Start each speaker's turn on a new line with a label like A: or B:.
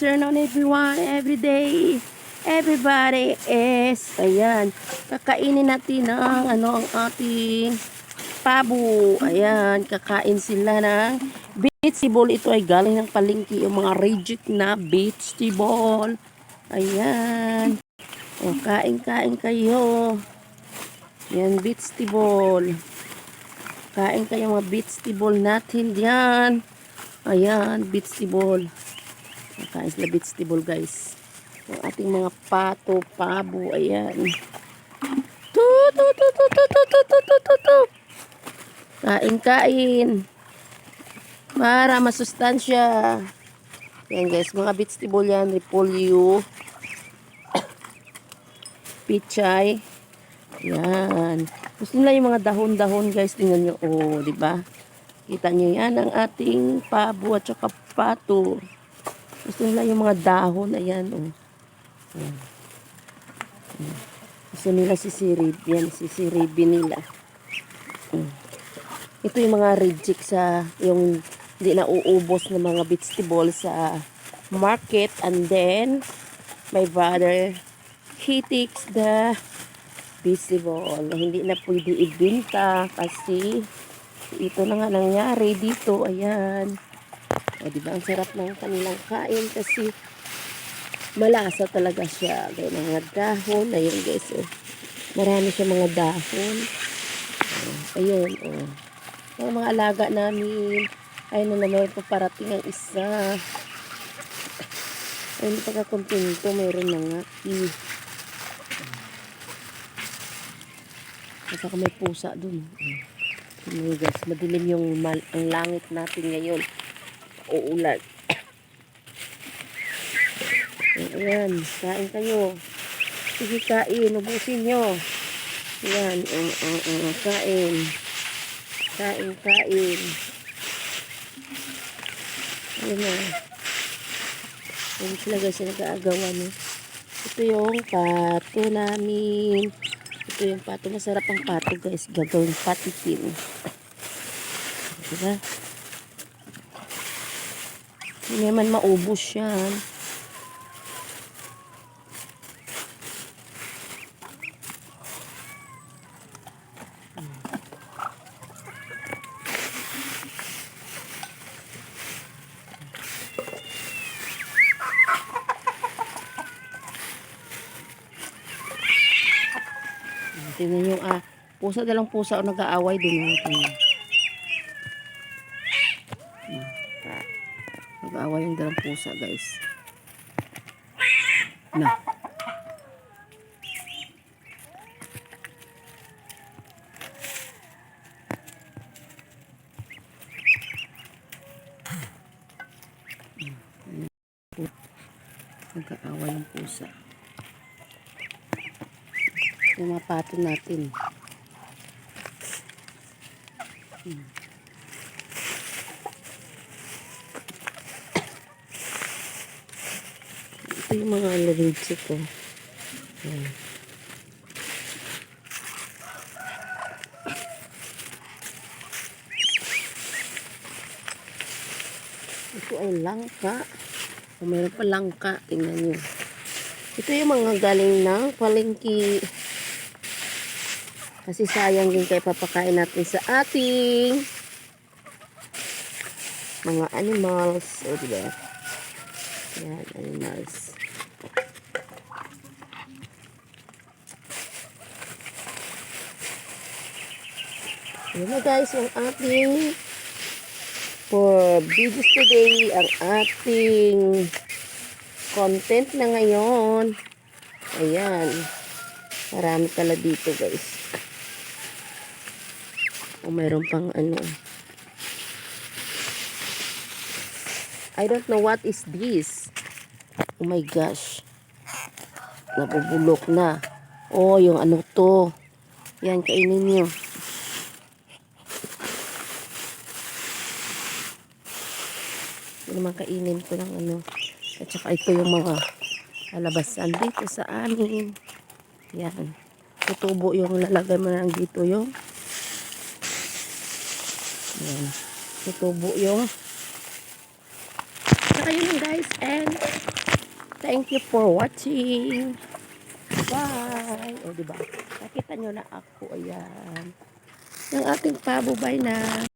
A: afternoon everyone, every day. Everybody is, ayan, kakainin natin ang ano ang ating pabo. Ayan, kakain sila ng vegetable. Ito ay galing ng palengke, yung mga reject na vegetable. Ayan. O, kain-kain kayo. Yan, vegetable. Kain kayo mga vegetable natin diyan. Ayan, vegetable. Kain sila vegetable guys. Yung ating mga pato, pabo, ayan. Tu, tu, tu, tu, tu, tu, tu, tu, tu, tu, tu. Kain, kain. Para masustansya. Yan guys, mga vegetable yan. Repolyo. Pichay. Yan. Gusto nila yung mga dahon-dahon guys. Tingnan nyo. Oh, di ba? Kita nyo yan ang ating pabo at saka pato. Gusto nila yung mga dahon. Ayan. Oh. Ayan. Ayan. Gusto nila si sirib. Yan, si siribi nila. Mm. Ito yung mga reject sa yung hindi na uubos ng mga vegetable sa market. And then, my brother, he takes the vegetable. Hindi na pwede ibinta kasi ito na nga nangyari dito. Ayan. O, diba? Ang sarap ng kanilang kain kasi malasa talaga siya. Ng mga dahon. Ayun guys. Oh. Marami siya mga dahon. Oh, ayun. Oh. Yung mga alaga namin. Ayun na naman pa parating ang isa. Ayun, hindi pagkakontento. Mayroon na nga. Eh. At may pusa dun. Oh, guys, madilim yung ang langit natin ngayon. Uulan. Ayan, kain kayo. Sige, kain. Ubusin nyo. Ayan, uh, uh, uh, kain. Kain, kain. Ayan na. Ayan sila guys, nag-aagawan. Eh. Ito yung pato namin. Ito yung pato. Masarap ang pato guys. Gagawin patikin. Diba? Hindi naman maubos yan. Tingnan yung ah, pusa dalang pusa o nag-aaway din. Tingnan. Hmm, ah, Nag-aaway yung dalang pusa guys. Na. Nag-aaway yung pusa. Yung mga pato natin. Hmm. Ito yung mga allergy ko. Ayan. Ito ay langka. O mayroon pa langka. Tingnan nyo. Ito yung mga galing ng palengke. Kasi sayang din kaya papakain natin sa ating mga animals. O, diba? Yan, animals. Yan na guys, ang ating for videos today, ang ating content na ngayon. Ayan. Marami pala dito guys. O mayroon pang ano. I don't know what is this. Oh my gosh. Nabubulok na. Oh, yung ano to. Yan, kainin nyo. Ito naman kainin ko ng ano. At saka ito yung mga kalabasan dito sa amin. Yan. Tutubo yung lalagay mo lang dito yung yan. Tutubo yung saka yun guys. And thank you for watching. Bye! O, diba? Nakita nyo na ako. Ayan. Yung ating pabo. Bye na.